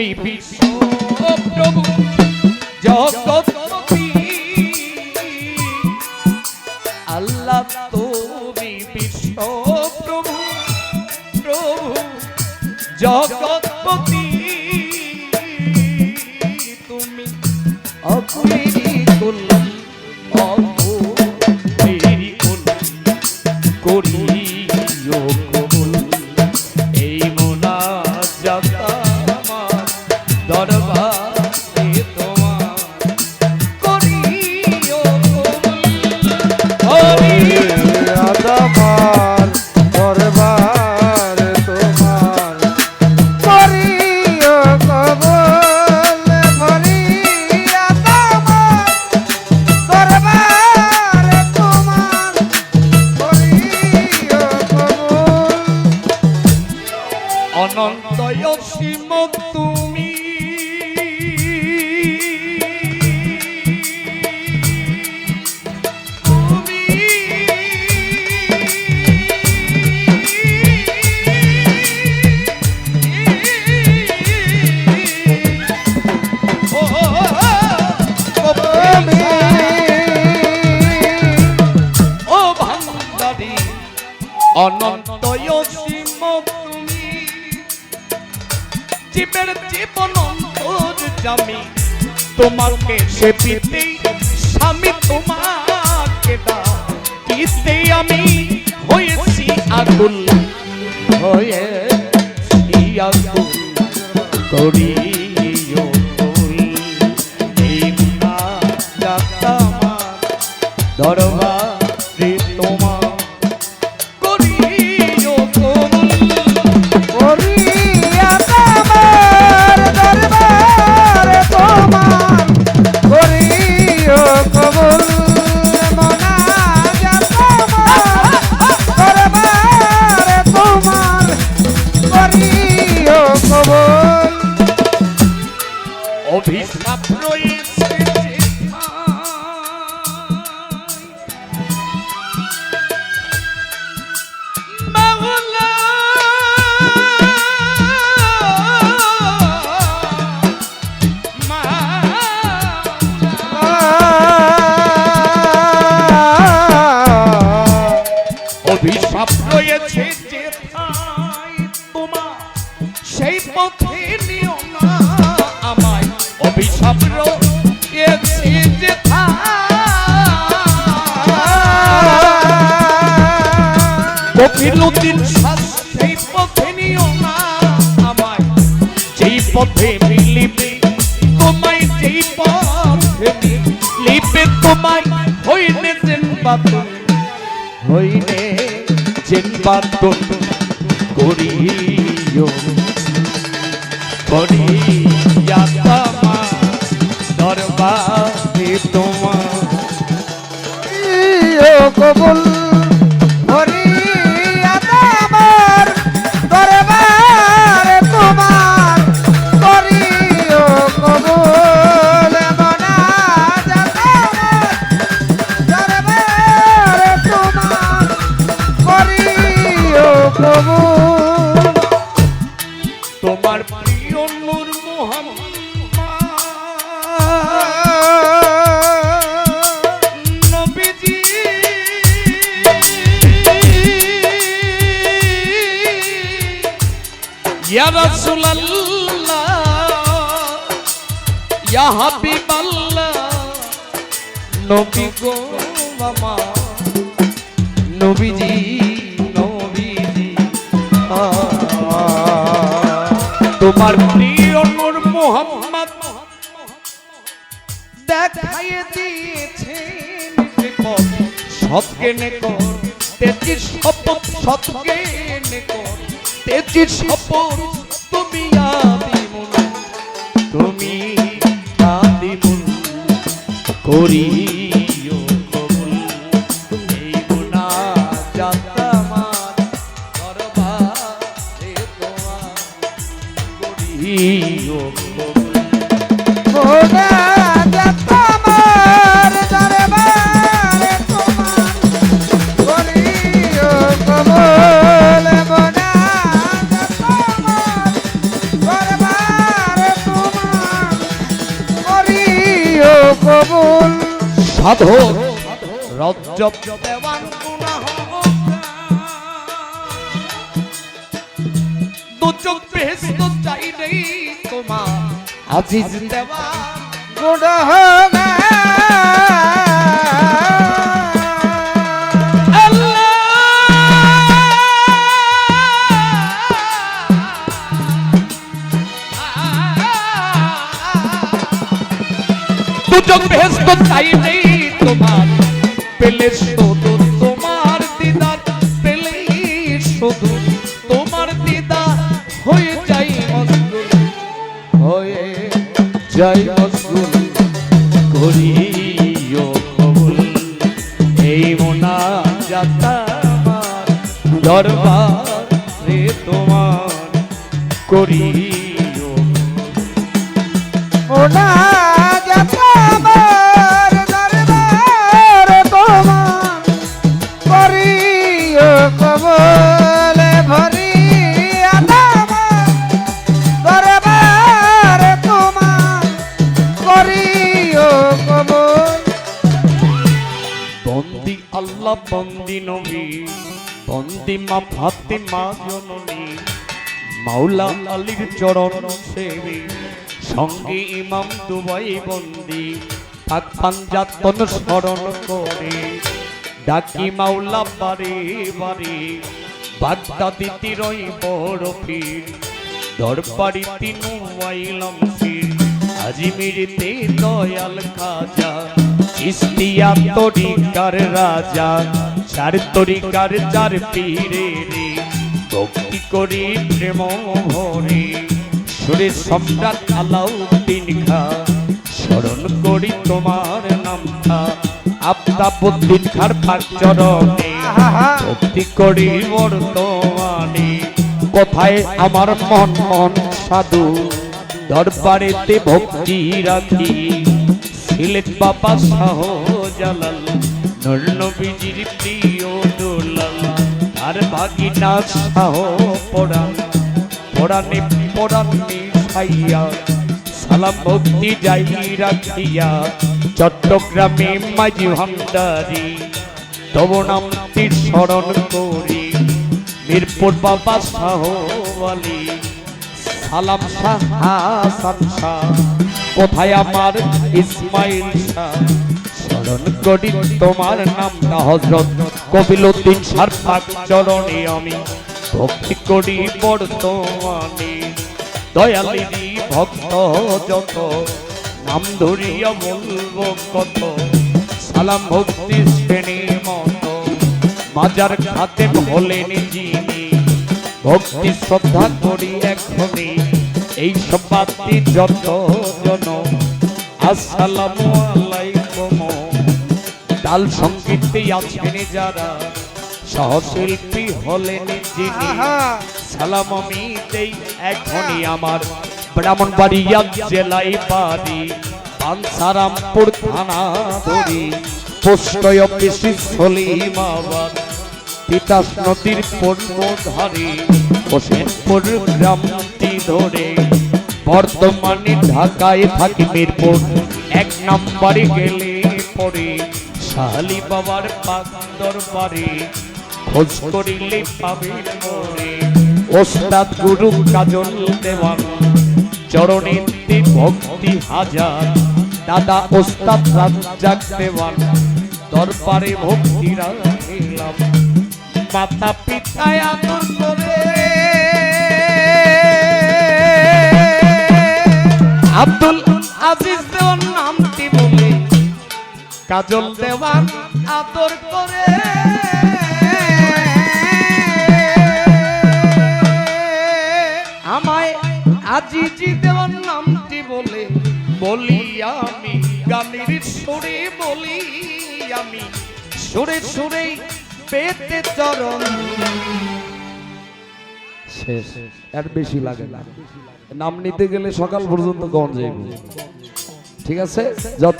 বিশ্ব প্রভু জগৎপতি আল্লাহ তুমি বিশ্ব প্রভু প্রভু জগৎপতি তুমি অকুলেরি অসীম জীবন অন্তর তোমাকে সে পিতে স্বামী তোমাকে কিতে আমি হয়েছি আগুন হয়ে আগুন। করিও সেই পথে নিও না আমায়। যেই পথে মিলিবে, তোমায় যেই পথে মিলিবে, তোমায় হইলে যেন বাতুল হইলে যেন করিও। তোমার। কবুল ইয়া রাসূলুল্লাহ। ইয়া নবী গো মামা। নবীজি নবীজি। তোমার প্রিয় নূর মোহাম্মদ। দেখাইয়ে পথ। সৎকে নে কর, তেজির শপথ সৎকে নে তেজির শপথ তুমি আদিমুল তুমি আদিমুল করিও সাধু রজ্জব দেওয়ান গুনাহ দু চোখ বেহেস্ত চাই নেই তোমার। আজিজ দেওয়া গুড হবে বেহেস্ত চাই নেই তোমার পেলে শুধু তোমার দিদার, পেলে শুধু তোমার দিদার, হয়ে যাই মজগুল হয়ে যাই মজগুল করিও কবুল, এই মোনা যাতা দরবার রে তোমার, করিও কবুল ভরি দরবার তোমার করিও কবুল। বন্দি আল্লাহ, বন্দি নবী, বন্দি মা ভাতে মা জননী, মাওলা আলীর চরণ সেবী, সঙ্গে ইমাম দুবাই বন্দি পাক পাঞ্জাতন স্মরণ করে। ডাকি মাওলা, বারে বারে বাগদাদি তিরই বড় পীর। দরবারি তিনু আইলাম ফির আজমিরিতে দয়াল খাজা। ইস্তিয়া তরিকার রাজা, চার তরিকার চার পীরে রে। ভক্তি করি প্রেম ভরে, সুরে সম্রাট আলাউদ্দিন খা। স্মরণ করি তোমার নামটা আফতাবুদ্দিন খার পাক চরণে। ভক্তি করি বর্তমানে। কোথায় আমার মন মন সাধু? দরবারেতে ভক্তি রাখি। সিলেট বাবা শাহ জালাল নূর নবীজির প্রিয় দুলাল। আর ভাগিনা শাহ পড়ান পড়ানে পড়ানে খাইয়া সালাম ভক্তি যাই রাখিয়া। চট্টগ্রামে মাঝি ভান্ডারি তব নামটির স্মরণ করি, মিরপুর বাবা শাহ আলী সালাম শাহ কোথায় আমার ইসমাইল শাহ? স্মরণ করি তোমার নামটা হজরত কবিল উদ্দিন সারফাক চরণে আমি, ভক্তি করি বর্তমানে দয়ালেরই ভক্ত যত। নাম ধরিয়া বলব কত? সালাম ভক্তি শ্রেণি মতো। মাজার খাতে হলেন যিনি। ভক্তি শ্রদ্ধা করি এখনই। এই সব বাতি যত জন। আসসালামু আলাইকুম। তাল সঙ্গীতে আছেন যারা। সহশিল্পী হলেন যিনি। সালাম আমি দেই এখনই আমার। ব্রাহ্মণবাড়িয়া জেলায় বাড়ি। পানসারামপুর থানা সলিমাবাদ তিতাস নদীর পূর্বধারে হোসেনপুর গ্রামটি ধরে। বর্তমানে ঢাকায় থাকি মিরপুর। এক নম্বরে গেলে পরে শালি বাবার পাক দরবারে। খোঁজ করিলে পাবে মোরে। ওস্তাদ গুরু কাজল দেওয়ান চরণেতে ভক্তি হাজার। দাদা ওস্তাদ রাজ্জাক দেওয়ান, দরবারে ভক্তি রাখিলাম। মাতা পিতায় আদর করে। আব্দুল আজিজ দেওয়ান নামটি বলে, কাজল দেওয়ান আদর করে। দেওয়ার নামটি বলে, বলি আমি গানের সুরে, বলি আমি সুরে সুরে পেতে চরণ। শেষ, আর বেশি লাগে না। নাম নিতে গেলে সকাল পর্যন্ত গঞ্জ ঠিক আছে? যত